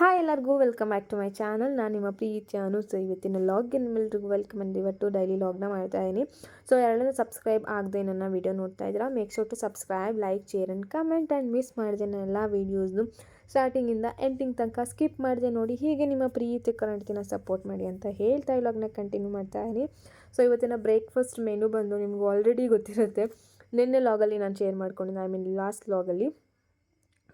Hi ಎಲ್ಲರಿಗೂ, welcome back to my channel. ನಾನು ನಿಮ್ಮ ಪ್ರೀತಿ ಅನು ಸೊ ಇವತ್ತಿನ ಲಾಗಿನ್ ನಿಮ್ಮೆಲ್ರಿಗೂ ವೆಲ್ಕಮ್ ಅಂಡ್ ಇವತ್ತು ಡೈಲಿ ಲಾಗ್ನ ಮಾಡ್ತಾ ಇದ್ದೀನಿ ಸೊ ಎರಡನ್ನ ಸಬ್ಸ್ಕ್ರೈಬ್ ಆಗದೆ ನನ್ನ ವೀಡಿಯೋ ನೋಡ್ತಾ ಇದ್ದೀರಾ make sure to subscribe like share and comment and miss ಮಾಡಿದೆ ನನ್ನ ಎಲ್ಲ ವೀಡಿಯೋಸ್ನು ಸ್ಟಾರ್ಟಿಂಗಿಂದ ಎಂಡಿಂಗ್ ತನಕ ಸ್ಕಿಪ್ ಮಾಡಿದೆ ನೋಡಿ, ಹೀಗೆ ನಿಮ್ಮ ಪ್ರೀತಿ ಕರೆಂಟ್ಗಿನ ಸಪೋರ್ಟ್ ಮಾಡಿ ಅಂತ ಹೇಳ್ತಾ ಇಲ್ಲ ಲಾಗ್ನ ಕಂಟಿನ್ಯೂ ಮಾಡ್ತಾ ಇದ್ದೀನಿ ಸೊ ಇವತ್ತಿನ ಬ್ರೇಕ್ಫಾಸ್ಟ್ ಮೆನು ಬಂದು ನಿಮ್ಗೆ ಆಲ್ರೆಡಿ ಗೊತ್ತಿರುತ್ತೆ. ನಿನ್ನೆ ಲಾಗಲ್ಲಿ ನಾನು ಶೇರ್ ಮಾಡ್ಕೊಂಡಿದ್ದೆ ಐ ಮೀನ್ ಲಾಸ್ಟ್ ಲಾಗಲ್ಲಿ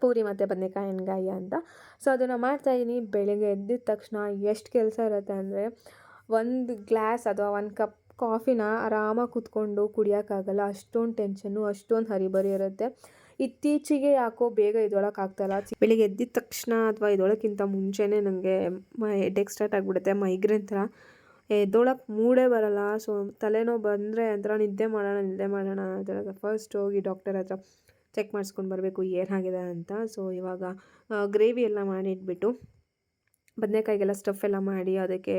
ಪೂರಿ ಮತ್ತು ಬದನೆಕಾಯಿ ಎಣ್ಗಾಯಿ ಅಂತ. ಸೊ ಅದನ್ನು ಮಾಡ್ತಾಯಿದ್ದೀನಿ ಬೆಳಗ್ಗೆ ಎದ್ದಿದ ತಕ್ಷಣ ಎಷ್ಟು ಕೆಲಸ ಇರುತ್ತೆ ಅಂದರೆ ಒಂದು ಗ್ಲಾಸ್ ಅಥವಾ ಒಂದು ಕಪ್ ಕಾಫಿನ ಆರಾಮಾಗಿ ಕೂತ್ಕೊಂಡು ಕುಡಿಯೋಕ್ಕಾಗಲ್ಲ. ಅಷ್ಟೊಂದು ಟೆನ್ಷನ್ನು ಅಷ್ಟೊಂದು ಹರಿಬರಿ ಇರುತ್ತೆ. ಇತ್ತೀಚೆಗೆ ಯಾಕೋ ಬೇಗ ಆಗ್ತಾಯಿಲ್ಲ ಬೆಳಿಗ್ಗೆ ಎದ್ದಿದ ತಕ್ಷಣ ಅಥವಾ ಇದೊಳಕ್ಕಿಂತ ಮುಂಚೆನೇ ನನಗೆ ಹೆಡ್ಡೇಕ್ ಸ್ಟಾರ್ಟ್ ಆಗಿಬಿಡುತ್ತೆ. ಮೈಗ್ರೇನ್ ಥರ. ಎದ್ದೊಳಕ್ಕೆ ಮೂಡೇ ಬರಲ್ಲ. ಸೊ, ತಲೆನೋವು ಬಂದರೆ ಅಂತ ನಿದ್ದೆ ಮಾಡೋಣ ನಿದ್ದೆ ಮಾಡೋಣ ಅಂತ ಫಸ್ಟ್ ಹೋಗಿ ಡಾಕ್ಟರ್ ಹತ್ರ ಚೆಕ್ ಮಾಡಿಸ್ಕೊಂಡು ಬರಬೇಕು ಏನಾಗಿದೆ ಅಂತ. ಸೊ ಇವಾಗ ಗ್ರೇವಿ ಎಲ್ಲ ಮಾಡಿಟ್ಬಿಟ್ಟು ಬದನೆಕಾಯಿಗೆಲ್ಲ ಸ್ಟಫ್ ಎಲ್ಲ ಮಾಡಿ ಅದಕ್ಕೆ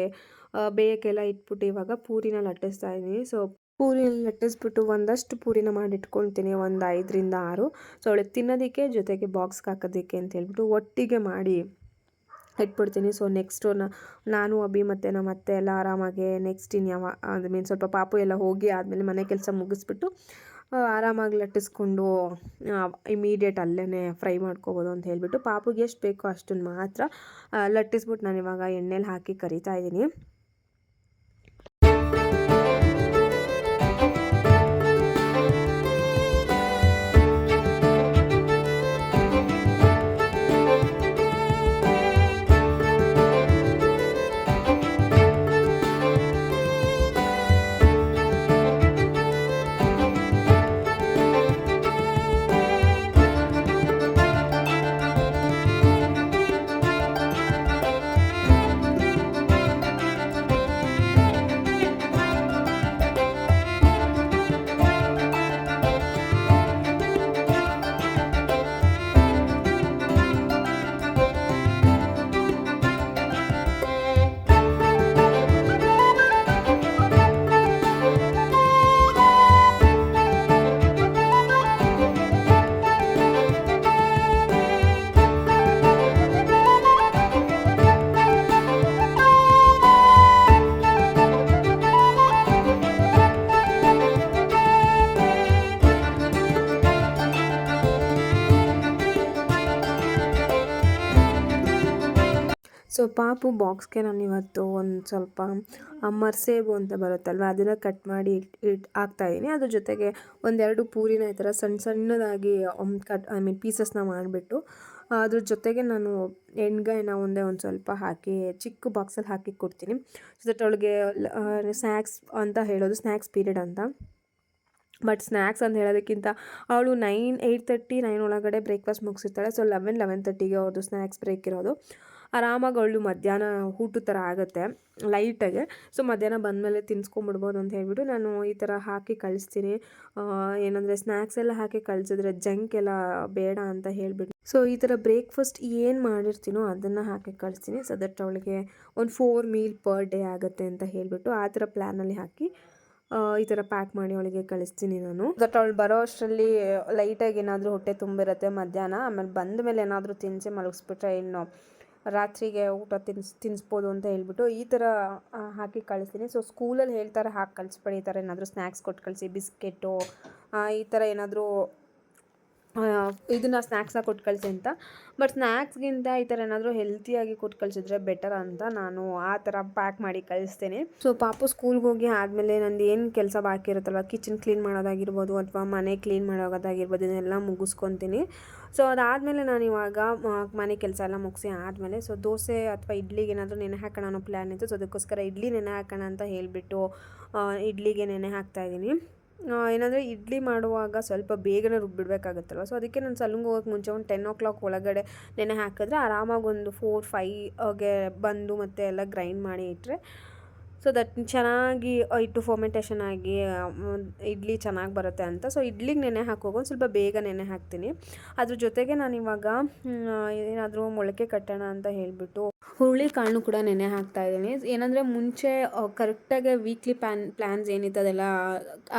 ಬೇಯಕ್ಕೆಲ್ಲ ಇಟ್ಬಿಟ್ಟು ಇವಾಗ ಪೂರಿನ ಲಟ್ಟಿಸ್ತಾ ಇದ್ದೀನಿ ಸೊ ಪೂರಿನ ಲಟ್ಟಿಸ್ಬಿಟ್ಟು ಒಂದಷ್ಟು ಪೂರಿನ ಮಾಡಿಟ್ಕೊಳ್ತೀನಿ. ಒಂದು ಐದರಿಂದ ಆರು. ಸೊ ಅವಳಿಗೆ ತಿನ್ನೋದಕ್ಕೆ ಜೊತೆಗೆ ಬಾಕ್ಸ್ಗೆ ಹಾಕೋದಕ್ಕೆ ಅಂತ ಹೇಳ್ಬಿಟ್ಟು ಒಟ್ಟಿಗೆ ಮಾಡಿ ಇಟ್ಬಿಡ್ತೀನಿ. ಸೊ ನೆಕ್ಸ್ಟು ನಾನು, ಅಭಿ ಮತ್ತು ನಮ್ಮ ಅತ್ತೆ ಎಲ್ಲ ಆರಾಮಾಗಿ ನೆಕ್ಸ್ಟ್ ಇನ್ಯಾವ ಯಾವ, ಅದು ಮೀನು ಸ್ವಲ್ಪ ಪಾಪು ಎಲ್ಲ ಹೋಗಿ ಆದಮೇಲೆ ಮನೆ ಕೆಲಸ ಮುಗಿಸ್ಬಿಟ್ಟು ಆರಾಮಾಗಿ ಲಟ್ಟಿಸ್ಕೊಂಡು ಇಮಿಡಿಯೇಟ್ ಅಲ್ಲೇ ಫ್ರೈ ಮಾಡ್ಕೋಬೋದು ಅಂತ ಹೇಳಿಬಿಟ್ಟು ಪಾಪುಗೆ ಎಷ್ಟು ಬೇಕೋ ಅಷ್ಟನ್ನು ಮಾತ್ರ ಲಟ್ಟಿಸ್ಬಿಟ್ಟು ನಾನು ಇವಾಗ ಎಣ್ಣೆಲಿ ಹಾಕಿ ಕರಿತಾ ಇದ್ದೀನಿ. ಪಾಪು ಬಾಕ್ಸ್ಗೆ ನಾನು ಇವತ್ತು ಒಂದು ಸ್ವಲ್ಪ ಮರ್ಸೇಬು ಅಂತ ಬರುತ್ತಲ್ವ, ಅದನ್ನು ಕಟ್ ಮಾಡಿ ಇಟ್ ಹಾಕ್ತಾಯಿದ್ದೀನಿ ಅದ್ರ ಜೊತೆಗೆ ಒಂದೆರಡು ಪೂರಿನ ಈ ಥರ ಸಣ್ಣ ಸಣ್ಣದಾಗಿ ಕಟ್ ಐ ಮೀನ್ ಪೀಸಸ್ನ ಮಾಡಿಬಿಟ್ಟು, ಅದ್ರ ಜೊತೆಗೆ ನಾನು ಎಣ್ಗಾಯಿನ ಒಂದೇ ಒಂದು ಸ್ವಲ್ಪ ಹಾಕಿ, ಚಿಕ್ಕ ಬಾಕ್ಸಲ್ಲಿ ಹಾಕಿ ಕೊಡ್ತೀನಿ. ಸೊ ದಟ್ ಅವಳಿಗೆ ಸ್ನ್ಯಾಕ್ಸ್ ಅಂತ ಹೇಳೋದು ಸ್ನ್ಯಾಕ್ಸ್ ಪೀರಿಯಡ್ ಅಂತ. ಬಟ್ ಸ್ನ್ಯಾಕ್ಸ್ ಅಂತ ಹೇಳೋದಕ್ಕಿಂತ ಅವಳು ನೈನ್ ಏಯ್ಟ್ ತರ್ಟಿ ನೈನ್ ಒಳಗಡೆ ಬ್ರೇಕ್ಫಾಸ್ಟ್ ಮುಗಿಸಿರ್ತಾಳೆ. ಸೊ ಲೆವೆನ್ ಲೆವೆನ್ ತರ್ಟಿಗೆ ಅವ್ರದ್ದು ಸ್ನ್ಯಾಕ್ಸ್ ಬ್ರೇಕ್ ಇರೋದು. ಆರಾಮಾಗಿ ಅವಳು ಮಧ್ಯಾಹ್ನ ಊಟದ ಥರ ಆಗುತ್ತೆ, ಲೈಟಾಗೆ. ಸೊ, ಮಧ್ಯಾಹ್ನ ಬಂದಮೇಲೆ ತಿನ್ಸ್ಕೊಂಬಿಡ್ಬೋದು ಅಂತ ಹೇಳ್ಬಿಟ್ಟು ನಾನು ಈ ಥರ ಹಾಕಿ ಕಳಿಸ್ತೀನಿ. ಏನಂದರೆ ಸ್ನ್ಯಾಕ್ಸ್ ಎಲ್ಲ ಹಾಕಿ ಕಳಿಸಿದ್ರೆ ಜಂಕ್ ಎಲ್ಲ ಬೇಡ ಅಂತ ಹೇಳಿಬಿಟ್ಟು. ಸೊ, ಈ ಥರ ಬ್ರೇಕ್ಫಾಸ್ಟ್ ಏನು ಮಾಡಿರ್ತೀನೋ ಅದನ್ನು ಹಾಕಿ ಕಳಿಸ್ತೀನಿ. ಸೊ ದಟ್ ಅವಳಿಗೆ ಒಂದು ಫೋರ್ ಮೀಲ್ ಪರ್ ಡೇ ಆಗುತ್ತೆ ಅಂತ ಹೇಳಿಬಿಟ್ಟು ಆ ಥರ ಪ್ಲ್ಯಾನಲ್ಲಿ ಹಾಕಿ ಈ ಥರ ಪ್ಯಾಕ್ ಮಾಡಿ ಅವಳಿಗೆ ಕಳಿಸ್ತೀನಿ ನಾನು. ಬಟ್ ಅವಳು ಬರೋ ಅಷ್ಟರಲ್ಲಿ ಲೈಟಾಗಿ ಏನಾದರೂ ಹೊಟ್ಟೆ ತುಂಬಿರುತ್ತೆ ಮಧ್ಯಾಹ್ನ, ಆಮೇಲೆ ಬಂದ ಮೇಲೆ ಏನಾದರೂ ತಿನ್ನಿಸಿ ಮಲಗಿಸ್ಬಿಟ್ರೆ ಇನ್ನು ರಾತ್ರಿಗೆ ಊಟ ತಿನ್ಸ್ ತಿನ್ನಿಸ್ಬೋದು ಅಂತ ಹೇಳ್ಬಿಟ್ಟು ಈ ಥರ ಹಾಕಿ ಕಳಿಸ್ತೀನಿ. ಸೊ ಸ್ಕೂಲಲ್ಲಿ ಹೇಳ್ತಾರೆ ಹಾಕಿ ಕಳಿಸ್ಬೇಡಿ, ಈ ಥರ ಏನಾದರೂ ಸ್ನ್ಯಾಕ್ಸ್ ಕೊಟ್ಟು ಕಳಿಸಿ, ಬಿಸ್ಕೆಟು ಈ ಥರ ಏನಾದರೂ ಇದನ್ನು ಸ್ನ್ಯಾಕ್ಸ್ನ ಕೊಟ್ಟು ಕಳಿಸಿ ಅಂತ. ಬಟ್ ಸ್ನ್ಯಾಕ್ಸ್ಗಿಂತ ಈ ಥರ ಏನಾದರೂ ಹೆಲ್ತಿಯಾಗಿ ಕೊಟ್ಟು ಕಳಿಸಿದ್ರೆ ಬೆಟರ್ ಅಂತ ನಾನು ಆ ಥರ ಪ್ಯಾಕ್ ಮಾಡಿ ಕಳಿಸ್ತೇನೆ. ಸೊ ಪಾಪು ಸ್ಕೂಲ್ಗೆ ಹೋಗಿ ಆದಮೇಲೆ ನಂದು ಏನು ಕೆಲಸ ಬಾಕಿ ಇರುತ್ತಲ್ಲ ಕಿಚನ್ ಕ್ಲೀನ್ ಮಾಡೋದಾಗಿರ್ಬೋದು ಅಥವಾ ಮನೆ ಕ್ಲೀನ್ ಮಾಡೋದಾಗಿರ್ಬೋದು, ಇದನ್ನೆಲ್ಲ ಮುಗಿಸ್ಕೊತೀನಿ. ಸೊ ಅದಾದಮೇಲೆ ನಾನು ಇವಾಗ ಮನೆ ಕೆಲಸ ಎಲ್ಲ ಮುಗಿಸಿ ಆದಮೇಲೆ ಸೊ ದೋಸೆ ಅಥವಾ ಇಡ್ಲಿಗೆ ಏನಾದರೂ ನೆನೆ ಹಾಕೋಣ ಅನ್ನೋ ಪ್ಲ್ಯಾನ್ ಇತ್ತು. ಸೊ ಅದಕ್ಕೋಸ್ಕರ ಇಡ್ಲಿ ನೆನೆ ಹಾಕೋಣ ಅಂತ ಹೇಳಿಬಿಟ್ಟು ಇಡ್ಲಿಗೆ ನೆನೆ ಹಾಕ್ತಾಯಿದ್ದೀನಿ ಏನಂದರೆ ಇಡ್ಲಿ ಮಾಡುವಾಗ ಸ್ವಲ್ಪ ಬೇಗನೆ ರುಬ್ಬಿಡಬೇಕಾಗತ್ತಲ್ವ? ಸೊ ಅದಕ್ಕೆ ನಾನು ಸಲೂನ್ಗೆ ಹೋಗೋಕ್ಕೆ ಮುಂಚೆ ಒಂದು ಟೆನ್ ಓ ಕ್ಲಾಕ್ ಒಳಗಡೆ ನೆನೆ ಹಾಕಿದ್ರೆ ಆರಾಮಾಗಿ ಒಂದು ಫೋರ್ ಫೈವ್ಗೆ ಬಂದು ಮತ್ತೆ ಎಲ್ಲ ಗ್ರೈಂಡ್ ಮಾಡಿ ಇಟ್ಟರೆ ಸೊ ದಟ್ ಚೆನ್ನಾಗಿ ಇಟ್ಟು ಫರ್ಮೆಂಟೇಷನ್ ಆಗಿ ಇಡ್ಲಿ ಚೆನ್ನಾಗಿ ಬರುತ್ತೆ ಅಂತ. ಸೊ ಇಡ್ಲಿಗೆ ನೆನೆ ಹಾಕೋಗಿ ಒಂದು ಸ್ವಲ್ಪ ಬೇಗ ನೆನೆ ಹಾಕ್ತೀನಿ. ಅದ್ರ ಜೊತೆಗೆ ನಾನು ಇವಾಗ ಏನಾದರೂ ಮೊಳಕೆ ಕಟ್ಟೋಣ ಅಂತ ಹೇಳಿಬಿಟ್ಟು ಹುರುಳಿ ಕಾಳು ಕೂಡ ನೆನೆ ಹಾಕ್ತಾ ಇದ್ದೀನಿ. ಏನಂದರೆ ಮುಂಚೆ ಕರೆಕ್ಟಾಗಿ ವೀಕ್ಲಿ ಪ್ಯಾನ್ ಪ್ಲ್ಯಾನ್ಸ್ ಏನಿತ್ತು ಅದೆಲ್ಲ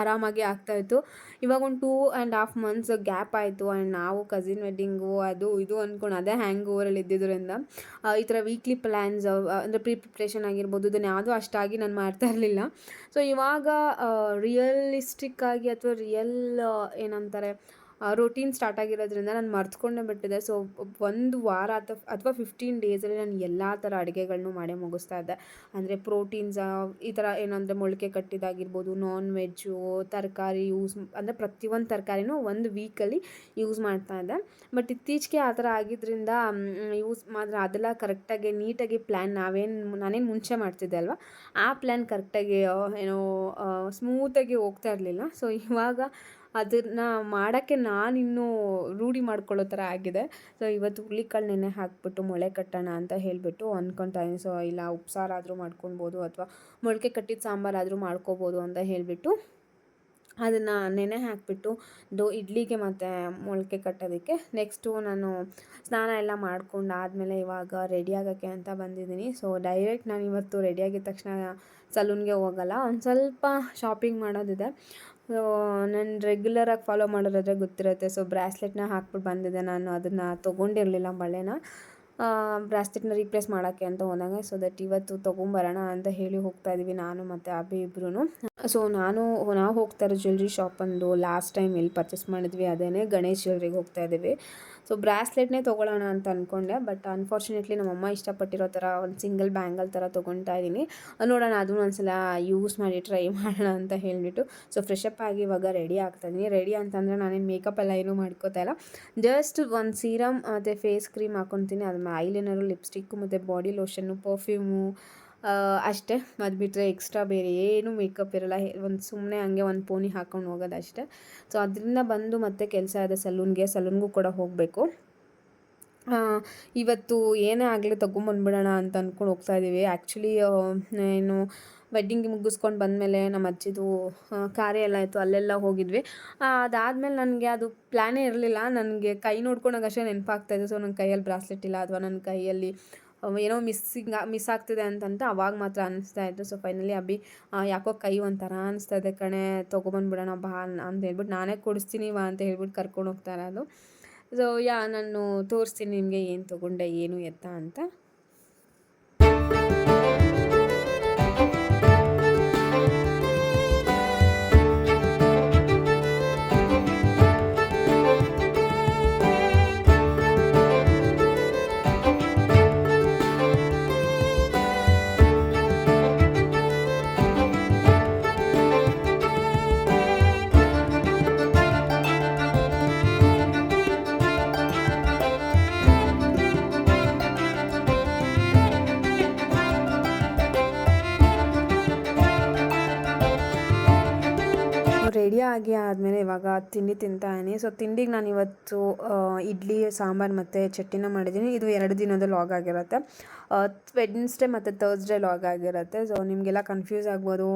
ಆರಾಮಾಗಿ ಆಗ್ತಾಯಿತ್ತು ಇವಾಗ ಒಂದು two and half months gap ಆಯಿತು. ಆ್ಯಂಡ್ ನಾವು ಕಸಿನ್ ವೆಡ್ಡಿಂಗು ಅದು ಇದು ಅಂದ್ಕೊಂಡು ಅದೇ ಹ್ಯಾಂಗ್ ಓವರಲ್ಲಿ ಇದ್ದಿದ್ದರಿಂದ ಈ ಥರ ವೀಕ್ಲಿ ಪ್ಲ್ಯಾನ್ಸ್ ಅಂದರೆ ಪ್ರೀ ಪ್ರಿಪ್ರೇಷನ್ ಆಗಿರ್ಬೋದು, ಇದನ್ನು ಯಾವುದೂ ಅಷ್ಟಾಗಿ ನಾನು ಮಾಡ್ತಾ ಇರಲಿಲ್ಲ. ಸೊ ಇವಾಗ ರಿಯಲಿಸ್ಟಿಕ್ ಆಗಿ ಅಥವಾ ರಿಯಲ್ ಏನಂತಾರೆ ರೊಟೀನ್ ಸ್ಟಾರ್ಟ್ ಆಗಿರೋದ್ರಿಂದ ನಾನು ಮರ್ತ್ಕೊಂಡೇ ಬಿಟ್ಟಿದ್ದೆ. ಸೊ ಒಂದು ವಾರ ಅಥವಾ ಅಥವಾ ಫಿಫ್ಟೀನ್ ಡೇಸಲ್ಲಿ ನಾನು ಎಲ್ಲ ಥರ ಅಡುಗೆಗಳನ್ನು ಮಾಡೇ ಮುಗಿಸ್ತಾ ಇದ್ದೆ. ಅಂದರೆ ಪ್ರೋಟೀನ್ಸ್ ಈ ಥರ ಏನಂದರೆ ಮೊಳಕೆ ಕಟ್ಟಿದ್ದಾಗಿರ್ಬೋದು ನಾನ್ ವೆಜ್ಜು ತರಕಾರಿ ಯೂಸ್ ಅಂದರೆ ಪ್ರತಿಯೊಂದು ತರಕಾರಿನೂ ಒಂದು ವೀಕಲ್ಲಿ ಯೂಸ್ ಮಾಡ್ತಾ ಇದ್ದೆ. ಬಟ್ ಇತ್ತೀಚೆಗೆ ಆ ಥರ ಆಗಿದ್ದರಿಂದ ಯೂಸ್ ಮಾಡಿದ್ರೆ ಅದೆಲ್ಲ ಕರೆಕ್ಟಾಗಿ ನೀಟಾಗಿ ಪ್ಲ್ಯಾನ್ ನಾವೇನು, ನಾನೇನು ಮುಂಚೆ ಮಾಡ್ತಿದ್ದೆ ಅಲ್ವಾ? ಆ ಪ್ಲ್ಯಾನ್ ಕರೆಕ್ಟಾಗಿ ಏನೋ ಸ್ಮೂತಾಗಿ ಹೋಗ್ತಾ ಇರಲಿಲ್ಲ. ಸೊ ಇವಾಗ ಅದನ್ನು ಮಾಡೋಕ್ಕೆ ನಾನಿನ್ನೂ ರೂಢಿ ಮಾಡ್ಕೊಳ್ಳೋ ಥರ ಆಗಿದೆ. ಸೊ, ಇವತ್ತು ಹುರುಳಿಕಾಳು ನೆನೆ ಹಾಕ್ಬಿಟ್ಟು ಮೊಳೆ ಕಟ್ಟೋಣ ಅಂತ ಹೇಳಿಬಿಟ್ಟು ಅಂದ್ಕೊತಾ ಇದ್ದೀನಿ. ಸೊ, ಇಲ್ಲ ಉಪ್ಸಾರಾದರೂ ಮಾಡ್ಕೊಳ್ಬೋದು ಅಥವಾ ಮೊಳಕೆ ಕಟ್ಟಿದ ಸಾಂಬಾರಾದರೂ ಮಾಡ್ಕೋಬೋದು ಅಂತ ಹೇಳಿಬಿಟ್ಟು ಅದನ್ನು ನೆನೆ ಹಾಕಿಬಿಟ್ಟು ದೋ ಇಡ್ಲಿಗೆ ಮತ್ತು ಮೊಳಕೆ ಕಟ್ಟೋದಕ್ಕೆ ನೆಕ್ಸ್ಟು ನಾನು ಸ್ನಾನ ಎಲ್ಲ ಮಾಡ್ಕೊಂಡು ಆದಮೇಲೆ ಇವಾಗ ರೆಡಿ ಆಗೋಕ್ಕೆ ಅಂತ ಬಂದಿದ್ದೀನಿ. ಸೊ, ಡೈರೆಕ್ಟ್ ನಾನು ಇವತ್ತು ರೆಡಿ ಆಗಿದ ತಕ್ಷಣ ಸಲೂನ್ಗೆ ಹೋಗಲ್ಲ. ಒಂದು ಸ್ವಲ್ಪ ಶಾಪಿಂಗ್ ಮಾಡೋದಿದೆ. ನಾನು ರೆಗ್ಯುಲರಾಗಿ ಫಾಲೋ ಮಾಡೋರಾದ್ರೆ ಗೊತ್ತಿರುತ್ತೆ. ಸೊ ಬ್ರಾಸ್ಲೆಟ್ನ ಹಾಕ್ಬಿಟ್ಟು ಬಂದಿದ್ದೆ ನಾನು. ಅದನ್ನು ತೊಗೊಂಡಿರಲಿಲ್ಲ ಬಳೆನ ಬ್ರಾಸ್ಲೆಟ್ನ ರೀಪ್ಲೇಸ್ ಮಾಡೋಕ್ಕೆ ಅಂತ ಹೋದಾಗ. ಸೊ ದಟ್ ಇವತ್ತು ತೊಗೊಂಬರೋಣ ಅಂತ ಹೇಳಿ ಹೋಗ್ತಾ ಇದ್ದೀವಿ ನಾನು ಮತ್ತು ಅಬ್ಬಿ ಇಬ್ಬರೂ ಸೊ ನಾನು ನಾವು ಹೋಗ್ತಾ ಇರೋ ಜ್ಯುವೆಲ್ರಿ ಶಾಪಂದು ಲಾಸ್ಟ್ ಟೈಮ್ ಎಲ್ಲಿ ಪರ್ಚೇಸ್ ಮಾಡಿದ್ವಿ. ಅದೇ ಗಣೇಶ್ ಜ್ಯುವೆಲ್ರಿಗೆ ಹೋಗ್ತಾ ಇದ್ದೀವಿ ಸೊ ಬ್ರಾಸ್ಲೆಟ್ನೇ ತೊಗೊಳ್ಳೋಣ ಅಂತ ಅಂದ್ಕೊಂಡೆ ಬಟ್ ಅನ್ಫಾರ್ಚುನೇಟ್ಲಿ ನಮ್ಮಮ್ಮ ಇಷ್ಟಪಟ್ಟಿರೋ ಥರ ಒಂದು ಸಿಂಗಲ್ ಬ್ಯಾಂಗಲ್ ಥರ ತೊಗೊಳ್ತಾ ಇದ್ದೀನಿ. ನೋಡೋಣ, ಅದನ್ನು ಒಂದ್ಸಲ ಯೂಸ್ ಮಾಡಿ ಟ್ರೈ ಮಾಡೋಣ ಅಂತ ಹೇಳಿಬಿಟ್ಟು. ಸೊ ಫ್ರೆಶ್ ಅಪ್ ಆಗಿ ಇವಾಗ ರೆಡಿ ಆಗ್ತಾ ಇದ್ದೀನಿ. ರೆಡಿ ಅಂತಂದರೆ ನಾನೇನು ಮೇಕಪ್ ಎಲ್ಲ ಏನೂ ಮಾಡ್ಕೋತಾ ಇಲ್ಲ. ಜಸ್ಟ್ ಒಂದು ಸೀರಮ್ ಮತ್ತು ಫೇಸ್ ಕ್ರೀಮ್ ಹಾಕೊತೀನಿ. ಅದು ಐಲೈನರು ಲಿಪ್ಸ್ಟಿಕ್ಕು, ಮತ್ತು ಬಾಡಿ ಲೋಷನ್ನು ಪರ್ಫ್ಯೂಮು ಅಷ್ಟೇ. ಅದು ಬಿಟ್ಟರೆ ಎಕ್ಸ್ಟ್ರಾ ಬೇರೆ ಏನು ಮೇಕಪ್ ಇರಲ್ಲ. ಒಂದು ಸುಮ್ಮನೆ ಹಂಗೆ ಒಂದು ಪೋನಿ ಹಾಕೊಂಡು ಹೋಗೋದು ಅಷ್ಟೇ. ಸೊ ಅದರಿಂದ ಬಂದು ಮತ್ತೆ ಕೆಲಸ ಇದೆ ಸಲೂನ್ಗೆ. ಸಲೂನ್ಗೂ ಕೂಡ ಹೋಗಬೇಕು. ಇವತ್ತು ಏನೇ ಆಗಲಿ ತೊಗೊಂಬಂದ್ಬಿಡೋಣ ಅಂತ ಅಂದ್ಕೊಂಡು ಹೋಗ್ತಾ ಇದ್ದೀವಿ ಆ್ಯಕ್ಚುಲಿ ಏನು ವೆಡ್ಡಿಂಗ್ ಮುಗಿಸ್ಕೊಂಡು ಬಂದಮೇಲೆ ನಮ್ಮ ಅಜ್ಜಿದು ಕಾರ್ಯ ಎಲ್ಲ ಇತ್ತು ಅಲ್ಲೆಲ್ಲ ಹೋಗಿದ್ವಿ. ಅದಾದಮೇಲೆ ನನಗೆ ಅದು ಪ್ಲ್ಯಾನೇ ಇರಲಿಲ್ಲ. ನನಗೆ ಕೈ ನೋಡ್ಕೊಂಡಾಗ ಅಷ್ಟೇ ನೆನಪಾಗ್ತಾಯಿದೆ ಸೊ ನನ್ನ ಕೈಯಲ್ಲಿ ಬ್ರಾಸ್ಲೆಟ್ ಇಲ್ಲ. ಅಥವಾ ನನ್ನ ಕೈಯಲ್ಲಿ ಏನೋ ಮಿಸ್ಸಿಂಗ್ ಮಿಸ್ ಆಗ್ತಿದೆ ಅಂತಂತ ಅವಾಗ ಮಾತ್ರ ಅನಿಸ್ತಾ ಇತ್ತು. ಸೊ ಫೈನಲಿ ಅಭಿ ಯಾಕೋ ಕೈ ಒಂಥರ ಅನಿಸ್ತಾ ಇದೆ ಕಣೆ, ತೊಗೊಬಂದ್ಬಿಡೋಣ ಬಾ ಅಂತ ಹೇಳ್ಬಿಟ್ಟು ನಾನೇ ಕೊಡಿಸ್ತೀನಿ ವಾ ಅಂತ ಹೇಳ್ಬಿಟ್ಟು ಕರ್ಕೊಂಡು ಹೋಗ್ತಾರೆ ಅದು ಸೊ ಯಾ, ನಾನು ತೋರಿಸ್ತೀನಿ ನಿಮಗೆ ಏನು ತೊಗೊಂಡೆ, ಏನು ಎತ್ತ ಅಂತ. ತಿಂಡಿ ತಿಂತಾಯಿನಿ ಸೊ ತಿಂಡಿಗೆ ನಾನು ಇವತ್ತು ಇಡ್ಲಿ, ಸಾಂಬಾರು ಮತ್ತು ಚಟ್ನಿನ ಮಾಡಿದ್ದೀನಿ ಇದು ಎರಡು ದಿನದ ಲಾಗ್ ಆಗಿರುತ್ತೆ. ವೆಡ್ನೆಸ್ಡೇ ಮತ್ತು ಥರ್ಸ್ಡೇ ಲಾಗ್ ಆಗಿರುತ್ತೆ. ಸೊ ನಿಮಗೆಲ್ಲ ಕನ್ಫ್ಯೂಸ್ ಆಗ್ಬೋದು.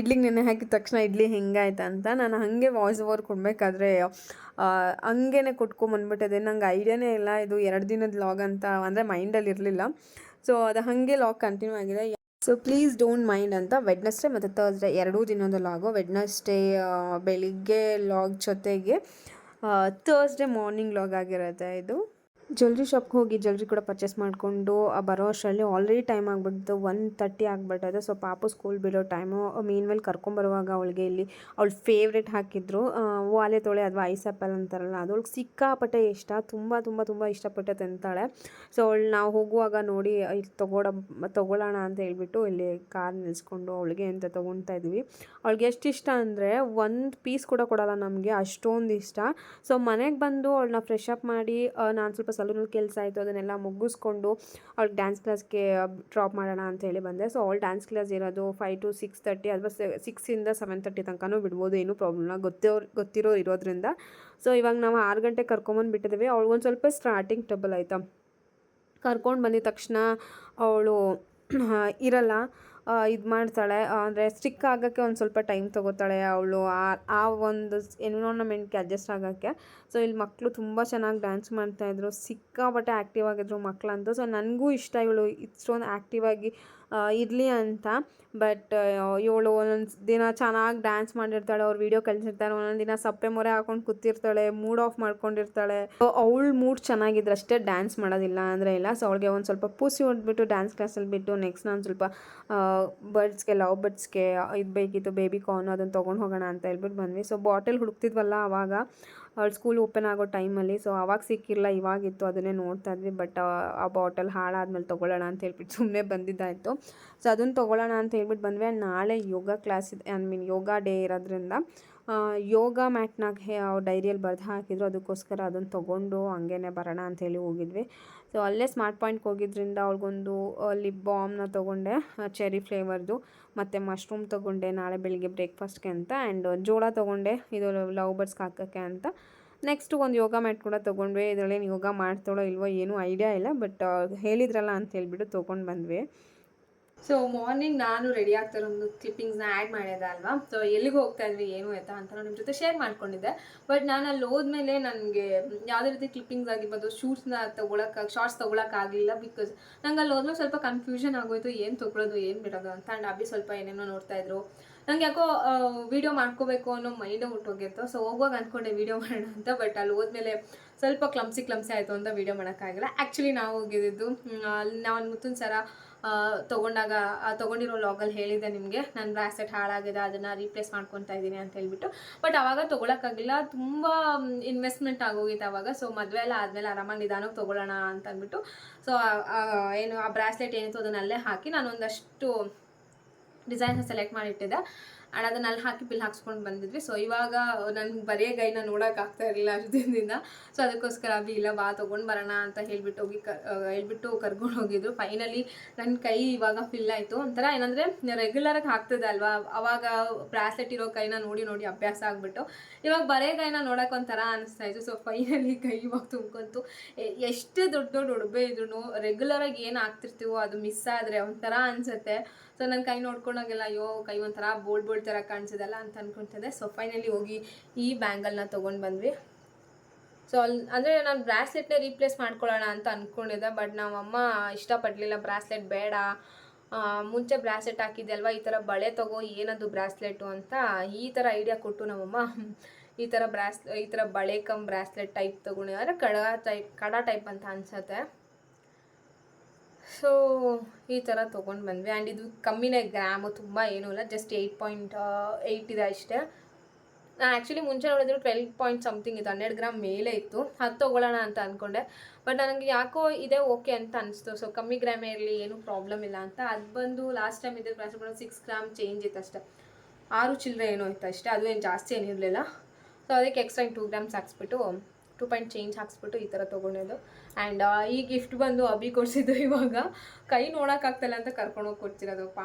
ಇಡ್ಲಿಗೆ ನೆನೆ ಹಾಕಿದ ತಕ್ಷಣ ಇಡ್ಲಿ ಹೆಂಗಾಯ್ತು ಅಂತ ನಾನು ಹಾಗೆ ವಾಯ್ಸ್ ಓವರ್ ಕೊಡಬೇಕಾದ್ರೆ ಹಂಗೇನೆ ಕೊಟ್ಕೊಂಬಂದ್ಬಿಟ್ಟಿದೆ. ನಂಗೆ ಐಡಿಯಾನೇ ಇಲ್ಲ ಇದು ಎರಡು ದಿನದ ಲಾಗ್ ಅಂತ, ಅಂದರೆ ಮೈಂಡಲ್ಲಿ ಇರಲಿಲ್ಲ ಸೊ ಅದು ಹಾಗೆ ಲಾಗ್ ಕಂಟಿನ್ಯೂ ಆಗಿದೆ. ಸೊ ಪ್ಲೀಸ್ ಡೋಂಟ್ ಮೈಂಡ್ ಅಂತ ವೆಡ್ನಸ್ಡೇ ಮತ್ತು ತರ್ಸ್ಡೇ ಎರಡೂ ದಿನದ ಲಾಗು ವೆಡ್ನಸ್ಡೇ ಬೆಳಿಗ್ಗೆ ಲಾಗ್ ಜೊತೆಗೆ ತರ್ಸ್ಡೇ ಮಾರ್ನಿಂಗ್ ಲಾಗ್ ಆಗಿರುತ್ತೆ ಇದು. ಜ್ಯುವೆಲ್ರಿ ಶಾಪ್ಗೆ ಹೋಗಿ ಜ್ಯುವೆಲ್ರಿ ಕೂಡ ಪರ್ಚೇಸ್ ಮಾಡಿಕೊಂಡು ಬರೋ ಅಷ್ಟರಲ್ಲಿ ಆಲ್ರೆಡಿ ಟೈಮ್ ಆಗಿಬಿಡ್ತು. ಒನ್ ತರ್ಟಿ ಆಗಿಬಿಟ್ಟಿದೆ ಸೊ ಪಾಪು ಸ್ಕೂಲ್ ಬಿಡೋ ಟೈಮು ಮೀನ್ ಮೇಲೆ ಕರ್ಕೊಂಬರುವಾಗ ಅವಳಿಗೆ ಇಲ್ಲಿ ಅವಳ ಫೇವ್ರೇಟ್ ಹಾಕಿದ್ರು. ವಾಲೆ ತೊಳೆ ಅಥವಾ ಐಸ್ ಆ್ಯಪಲ್ ಅಂತಾರಲ್ಲ ಅದು ಅವಳಿಗೆ ಸಿಕ್ಕಾಪಟ್ಟೆ ಇಷ್ಟ. ತುಂಬ ತುಂಬ ತುಂಬ ಇಷ್ಟಪಟ್ಟೆ ತಿಂತಾಳೆ. ಸೊ ಅವಳು ನಾವು ಹೋಗುವಾಗ ನೋಡಿ ಇಲ್ಲಿ ತಗೊಳ ತೊಗೊಳ್ಳೋಣ ಅಂತ ಹೇಳ್ಬಿಟ್ಟು ಇಲ್ಲಿ ಕಾರ್ ನಿಲ್ಲಿಸ್ಕೊಂಡು ಅವಳಿಗೆ ಅಂತ ತೊಗೊಳ್ತಾ ಇದ್ವಿ. ಅವಳಿಗೆ ಎಷ್ಟು ಇಷ್ಟ ಅಂದರೆ ಒಂದು ಪೀಸ್ ಕೂಡ ಕೊಡಲ್ಲ ನಮಗೆ, ಅಷ್ಟೊಂದು ಇಷ್ಟ. ಸೊ ಮನೆಗೆ ಬಂದು ಅವಳನ್ನ ಫ್ರೆಶ್ ಅಪ್ ಮಾಡಿ ನಾನು ಸ್ವಲ್ಪ ಸಲೂನಲ್ಲಿ ಕೆಲಸ ಆಯಿತು, ಅದನ್ನೆಲ್ಲ ಮುಗಿಸ್ಕೊಂಡು ಅವಳಿಗೆ ಡ್ಯಾನ್ಸ್ ಕ್ಲಾಸ್ಗೆ ಡ್ರಾಪ್ ಮಾಡೋಣ ಅಂತ ಹೇಳಿ ಬಂದೆ. ಸೊ ಅವಳು ಡ್ಯಾನ್ಸ್ ಕ್ಲಾಸ್ ಇರೋದು ಫೈವ್ ಟು ಸಿಕ್ಸ್ ತರ್ಟಿ ಅಥವಾ ಸಿಕ್ಸಿಂದ ಸೆವೆನ್ ತರ್ಟಿ ತನಕನೂ ಬಿಡ್ಬೋದು, ಏನೂ ಪ್ರಾಬ್ಲಮ್ ಇಲ್ಲ. ಗೊತ್ತಿರೋ ಗೊತ್ತಿರೋ ಇರೋದ್ರಿಂದ. ಸೊ ಇವಾಗ ನಾವು ಆರು ಗಂಟೆಗೆ ಕರ್ಕೊಂಬಂದು ಬಿಟ್ಟಿದ್ದೀವಿ. ಅವಳಿಗೊಂದು ಸ್ವಲ್ಪ ಸ್ಟಾರ್ಟಿಂಗ್ ಟ್ರಬಲ್ ಆಯಿತಾ. ಕರ್ಕೊಂಡು ಬಂದಿದ ತಕ್ಷಣ ಅವಳು ಇರಲ್ಲ. ಇದು ಮಾಡ್ತಾಳೆ. ಅಂದರೆ ಸ್ಟಿಕ್ ಆಗೋಕ್ಕೆ ಒಂದು ಸ್ವಲ್ಪ ಟೈಮ್ ತೊಗೋತಾಳೆ ಅವಳು. ಆ ಒಂದು ಎನ್ವಿರಾನ್ಮೆಂಟ್ಗೆ ಅಡ್ಜಸ್ಟ್ ಆಗೋಕ್ಕೆ. ಸೊ ಇಲ್ಲಿ ಮಕ್ಕಳು ತುಂಬ ಚೆನ್ನಾಗಿ ಡ್ಯಾನ್ಸ್ ಮಾಡ್ತಾಯಿದ್ರು ಸಿಕ್ಕಾಪಟ್ಟೆ ಆ್ಯಕ್ಟಿವ್ ಆಗಿದ್ರು ಮಕ್ಕಳಂತೂ ಸೊ ನನಗೂ ಇಷ್ಟ ಇವಳು ಇಷ್ಟೊಂದು ಆ್ಯಕ್ಟಿವ್ ಆಗಿ ಇರಲಿ ಅಂತ. ಬಟ್ ಇವಳು ಒಂದೊಂದು ದಿನ ಚೆನ್ನಾಗಿ ಡ್ಯಾನ್ಸ್ ಮಾಡಿರ್ತಾಳೆ, ಅವ್ರು ವೀಡಿಯೋ ಕಳಿಸಿರ್ತಾರೆ ಒಂದೊಂದು ದಿನ ಸಪ್ಪೆ ಮೊರೆ ಹಾಕೊಂಡು ಕೂತಿರ್ತಾಳೆ ಮೂಡ್ ಆಫ್ ಮಾಡ್ಕೊಂಡಿರ್ತಾಳೆ. ಅವಳು ಮೂಡ್ ಚೆನ್ನಾಗಿದ್ರೆ ಅಷ್ಟೇ ಡ್ಯಾನ್ಸ್ ಮಾಡೋದಿಲ್ಲ ಅಂದರೆ ಇಲ್ಲ. ಸೊ ಅವಳಿಗೆ ಒಂದು ಸ್ವಲ್ಪ ಪೂಸಿ ಹೊಡೆದ್ಬಿಟ್ಟು ಡ್ಯಾನ್ಸ್ ಕ್ಲಾಸಲ್ಲಿ ಬಿಟ್ಟು ನೆಕ್ಸ್ಟ್ ನಾನು ಸ್ವಲ್ಪ ಬರ್ಡ್ಸ್ಗೆ ಲವ್ ಬರ್ಡ್ಸ್ಗೆ ಇದು ಬೇಕಿತ್ತು ಬೇಬಿ ಕಾರ್ನ್ ಅದನ್ನು ತೊಗೊಂಡು ಹೋಗೋಣ ಅಂತ ಹೇಳ್ಬಿಟ್ಟು ಬಂದ್ವಿ. ಸೊ ಬಾಟಲ್ ಹುಡುಕ್ತಿದ್ವಲ್ಲ ಆವಾಗ ಅವಳು ಸ್ಕೂಲ್ ಓಪನ್ ಆಗೋ ಟೈಮಲ್ಲಿ ಸೊ ಅವಾಗ ಸಿಕ್ಕಿರಲ್ಲ ಇವಾಗಿತ್ತು, ಅದನ್ನೇ ನೋಡ್ತಾ ಇದ್ವಿ ಬಟ್ ಆ ಬಾಟಲ್ ಹಾಳಾದ್ಮೇಲೆ ತೊಗೊಳ್ಳೋಣ ಅಂತ ಹೇಳ್ಬಿಟ್ಟು ಸುಮ್ಮನೆ ಬಂದಿದ್ದಾಯಿತು. ಸೊ ಅದನ್ನು ತೊಗೊಳ್ಳೋಣ ಅಂತ ಹೇಳ್ಬಿಟ್ಟು ಬಂದ್ವಿ ನಾಳೆ ಯೋಗ ಕ್ಲಾಸ್ ಇದೆ ಐ ಮೀನ್ ಯೋಗ ಡೇ ಇರೋದ್ರಿಂದ ಯೋಗ ಮ್ಯಾಟ್ನಾಗ ಅವ್ರು ಡೈರಿಯಲ್ಲಿ ಬರೆದು ಹಾಕಿದ್ರು, ಅದಕ್ಕೋಸ್ಕರ ಅದನ್ನು ತೊಗೊಂಡು ಹಂಗೇನೆ ಬರೋಣ ಅಂಥೇಳಿ ಹೋಗಿದ್ವಿ. ಸೊ ಅಲ್ಲೇ ಸ್ಮಾರ್ಟ್ ಪಾಯಿಂಟ್ಗೆ ಹೋಗಿದ್ರಿಂದ ಅವ್ಳಿಗೊಂದು ಲಿಪ್ ಬಾಮ್ನ ತೊಗೊಂಡೆ ಚೆರಿ ಫ್ಲೇವರ್ದು ಮತ್ತು ಮಶ್ರೂಮ್ ತೊಗೊಂಡೆ, ನಾಳೆ ಬೆಳಿಗ್ಗೆ ಬ್ರೇಕ್ಫಾಸ್ಟ್ಗೆ ಅಂತ ಆ್ಯಂಡ್ ಜೋಳ ತೊಗೊಂಡೆ, ಇದು ಲವ್ ಬರ್ಡ್ಸ್ಗೆ ಹಾಕೋಕ್ಕೆ ಅಂತ. ನೆಕ್ಸ್ಟ್ ಒಂದು ಯೋಗ ಮ್ಯಾಟ್ ಕೂಡ ತೊಗೊಂಡ್ವಿ. ಇದರಲ್ಲೇನು ಯೋಗ ಮಾಡ್ತಾಳೋ ಇಲ್ವೋ ಏನೂ ಐಡಿಯಾ ಇಲ್ಲ ಬಟ್ ಹೇಳಿದ್ರಲ್ಲ ಅಂತ ಹೇಳಿಬಿಟ್ಟು ತೊಗೊಂಡು ಬಂದ್ವಿ. ಸೊ ಮಾರ್ನಿಂಗ್ ನಾನು ರೆಡಿ ಆಗ್ತಾರೋ ಒಂದು ಕ್ಲಿಪ್ಪಿಂಗ್ಸ್ನ ಆ್ಯಡ್ ಮಾಡಿದೆ ಅಲ್ವಾ? ಸೊ ಎಲ್ಲಿಗೆ ಹೋಗ್ತಾ ಇದ್ವಿ ಏನು ಆಯ್ತಾ ಅಂತ ನಿಮ್ಮ ಜೊತೆ ಶೇರ್ ಮಾಡ್ಕೊಂಡಿದ್ದೆ. ಬಟ್ ನಾನು ಅಲ್ಲಿ ಹೋದ್ಮೇಲೆ ನನಗೆ ಯಾವುದೇ ರೀತಿ ಕ್ಲಿಪ್ಪಿಂಗ್ಸ್ ಆಗಿರ್ಬೋದು ಶೂಟ್ಸ್ನ ತೊಗೊಳಕ್ಕೆ ಶಾರ್ಟ್ಸ್ ತೊಗೊಳಕ್ಕಾಗಲಿಲ್ಲ ಬಿಕಾಸ್ ನಂಗೆ ಅಲ್ಲಿ ಹೋದ್ಮೇಲೆ ಸ್ವಲ್ಪ ಕನ್ಫ್ಯೂಷನ್ ಆಗೋಯ್ತು. ಏನು ತೊಗೊಳೋದು, ಏನು ಬಿಡೋದು ಅಂತ ಆ್ಯಂಡ್ ಅಬ್ಬಿ ಸ್ವಲ್ಪ ಏನೇನೋ ನೋಡ್ತಾ ಇದ್ರು. ನಂಗೆ ಯಾಕೋ ವಿಡಿಯೋ ಮಾಡ್ಕೋಬೇಕು ಅನ್ನೋ ಮೈಂಡೇ ಹುಟ್ಟೋಗಿತ್ತು. ಸೊ ಹೋಗುವಾಗ ಅಂದ್ಕೊಂಡೆ ವಿಡಿಯೋ ಮಾಡೋಣ ಅಂತ. ಬಟ್ ಅಲ್ಲಿ ಹೋದ್ಮೇಲೆ ಸ್ವಲ್ಪ ಕ್ಲಮ್ಸಿ ಕ್ಲಮ್ಸಿ ಆಯಿತು ಅಂತ ವೀಡಿಯೋ ಮಾಡೋಕ್ಕಾಗಿಲ್ಲ ಆ್ಯಕ್ಚುಲಿ ನಾವು ಹೋಗಿದ್ದು ನಾನು ಮುತ್ತಿನ ಸರ ತೊಗೊಂಡಾಗ ತೊಗೊಂಡಿರೋ ಲಾಗಲ್ಲಿ ಹೇಳಿದೆ ನಿಮಗೆ ನನ್ನ ಬ್ರಾಸ್ಲೆಟ್ ಹಾಳಾಗಿದೆ, ಅದನ್ನು ರೀಪ್ಲೇಸ್ ಮಾಡ್ಕೊತಾ ಇದ್ದೀನಿ ಅಂತ ಹೇಳ್ಬಿಟ್ಟು. ಬಟ್ ಅವಾಗ ತೊಗೊಳಕ್ಕಾಗಿಲ್ಲ, ತುಂಬ ಇನ್ವೆಸ್ಟ್ಮೆಂಟ್ ಆಗೋಗಿತ್ತು ಅವಾಗ. ಸೊ ಮದುವೆ ಎಲ್ಲ ಆದಮೇಲೆ ಆರಾಮಾಗಿ ನಿಧಾನಕ್ಕೆ ತೊಗೊಳ್ಳೋಣ ಅಂತ ಅಂದ್ಬಿಟ್ಟು. ಸೊ ಏನು, ಆ ಬ್ರಾಸ್ಲೆಟ್ ಏನಿತ್ತು ಅದನ್ನಲ್ಲೇ ಹಾಕಿ ನಾನು ಒಂದಷ್ಟು ಡಿಸೈನ್ಸ್ ಸೆಲೆಕ್ಟ್ ಮಾಡಿಟ್ಟಿದ್ದೆ. ಆ್ಯಂಡ್ ಅದನ್ನ ಅಲ್ಲಿ ಹಾಕಿ ಬಿಲ್ ಹಾಕ್ಸ್ಕೊಂಡು ಬಂದಿದ್ವಿ. ಸೊ ಇವಾಗ ನನ್ನ ಬರೆಯ ಗೈನ ನೋಡೋಕೆ ಆಗ್ತಾ ಇರಲಿಲ್ಲ ಅಷ್ಟು ದಿನದಿಂದ ಸೊ ಅದಕ್ಕೋಸ್ಕರ ಅಬ್ಬಿ ಇಲ್ಲ, ಬಾ, ತೊಗೊಂಡು ಬರೋಣ ಅಂತ ಹೇಳ್ಬಿಟ್ಟು ಹೋಗಿ ಕ ಹೇಳ್ಬಿಟ್ಟು ಕರ್ಕೊಂಡು ಹೋಗಿದ್ರು. ಫೈನಲಿ ನನ್ನ ಕೈ ಇವಾಗ ಫಿಲ್ ಆಯಿತು. ಒಂಥರ ಏನಂದರೆ ರೆಗ್ಯುಲರಾಗಿ ಹಾಕ್ತದೆ ಅಲ್ವಾ? ಅವಾಗ ಬ್ರಾಸ್ಲೆಟ್ ಇರೋ ಕೈನ ನೋಡಿ ನೋಡಿ ಅಭ್ಯಾಸ ಆಗಿಬಿಟ್ಟು. ಇವಾಗ ಬರೇ ಕೈನ ನೋಡೋಕೆ ಒಂಥರ ಅನಿಸ್ತಾ ಇತ್ತು. ಸೊ ಫೈನಲಿ ಕೈ ಇವಾಗ ತುಂಬ್ಕೊಂತು. ಎಷ್ಟು ದೊಡ್ಡ ದೊಡ್ಡ ಉಡುಬೆ ಇದ್ರು ರೆಗ್ಯುಲರಾಗಿ ಏನು ಆಗ್ತಿರ್ತೀವೋ ಅದು ಮಿಸ್ ಆದರೆ ಒಂಥರ ಅನಿಸುತ್ತೆ. ಸೊ ನನ್ನ ಕೈ ನೋಡ್ಕೊಂಡಾಗೆಲ್ಲ, ಅಯ್ಯೋ, ಕೈ ಒಂಥರ ಬೋಲ್ಡ್ ಬೋಲ್ಡ್ ಥರ ಕಾಣಿಸಿದಲ್ಲ ಅಂತ ಅಂದ್ಕೊತಿದ್ದೆ ಸೊ ಫೈನಲಿ ಹೋಗಿ ಈ ಬ್ಯಾಂಗಲ್ನ ತೊಗೊಂಡು ಬಂದ್ವಿ. ಸೊ ಅಲ್ಲಿ ಅಂದರೆ ನಾನು ಬ್ರಾಸ್ಲೆಟ್ನೇ ರೀಪ್ಲೇಸ್ ಮಾಡ್ಕೊಳ್ಳೋಣ ಅಂತ ಅಂದ್ಕೊಂಡಿದ್ದೆ ಬಟ್ ನಮ್ಮಮ್ಮ ಇಷ್ಟಪಡಲಿಲ್ಲ. ಬ್ರಾಸ್ಲೆಟ್ ಬೇಡ. ಮುಂಚೆ ಬ್ರಾಸ್ಲೆಟ್ ಹಾಕಿದ್ದೆ ಅಲ್ವಾ ಈ ಥರ ಬಳೆ ತಗೋ, ಏನದು ಬ್ರಾಸ್ಲೆಟು ಅಂತ ಈ ಥರ ಐಡಿಯಾ ಕೊಟ್ಟು ನಮ್ಮಮ್ಮ ಈ ಥರ ಬ್ರಾಸ್ ಈ ಥರ ಬಳೆ ಕಮ್ ಬ್ರಾಸ್ಲೆಟ್ ಟೈಪ್ ತೊಗೊಂಡಿದ್ದಾರೆ. ಕಡ ಟೈಪ್ ಕಡ ಟೈಪ್ ಅಂತ ಅನ್ಸುತ್ತೆ. ಸೊ ಈ ಥರ ತೊಗೊಂಡು ಬಂದ್ವಿ. ಆ್ಯಂಡ್ ಇದು ಕಮ್ಮಿನೇ ಗ್ರಾಮು ತುಂಬ ಏನೂ ಇಲ್ಲ ಜಸ್ಟ್ ಏಯ್ಟ್ ಪಾಯಿಂಟ್ ಏಯ್ಟ್ ಇದೆ ಅಷ್ಟೇ. ನಾನು ಆ್ಯಕ್ಚುಲಿ ಮುಂಚೆ ನೋಡಿದ್ರು ಟ್ವೆಲ್ ಪಾಯಿಂಟ್ ಸಮಥಿಂಗ್ ಇದು ಹನ್ನೆರಡು ಗ್ರಾಮ್ ಮೇಲೆ ಇತ್ತು. ಅದು ತೊಗೊಳ್ಳೋಣ ಅಂತ ಅಂದ್ಕೊಂಡೆ ಬಟ್ ನನಗೆ ಯಾಕೋ ಇದೆ ಓಕೆ ಅಂತ ಅನಿಸ್ತು. ಸೊ ಕಮ್ಮಿ ಗ್ರಾಮೇ ಇರಲಿ, ಏನೂ ಪ್ರಾಬ್ಲಮ್ ಇಲ್ಲ ಅಂತ. ಅದು ಬಂದು ಲಾಸ್ಟ್ ಟೈಮ್ ಇದೆ ಕ್ಲಾಸ್ ಸಿಕ್ಸ್ ಗ್ರಾಮ್ ಚೇಂಜ್ ಇತ್ತು ಅಷ್ಟೇ. ಆರು ಚಿಲ್ಲರೆ ಏನೋ ಇತ್ತು ಅಷ್ಟೇ. ಅದು ಏನು ಜಾಸ್ತಿ ಏನಿರಲಿಲ್ಲ ಸೊ ಅದಕ್ಕೆ ಎಕ್ಸ್ಟ್ರಾ ಟೂ ಗ್ರಾಮ್ಸ್ ಹಾಕ್ಸ್ಬಿಟ್ಟು ಟೂ ಪಾಯಿಂಟ್ ಚೇಂಜ್ ಹಾಕ್ಸ್ಬಿಟ್ಟು ಈ ಥರ ತೊಗೊಂಡಿದ್ದು. ಆ್ಯಂಡ್ ಈ ಗಿಫ್ಟ್ ಬಂದು ಅಭಿ ಕೊಡಿಸಿದ್ದು ಇವಾಗ. ಕೈ ನೋಡೋಕ್ಕಾಗ್ತಲ್ಲ ಅಂತ ಕರ್ಕೊಂಡೋಗಿ ಕೊಡ್ತಿರೋದು ಪಾ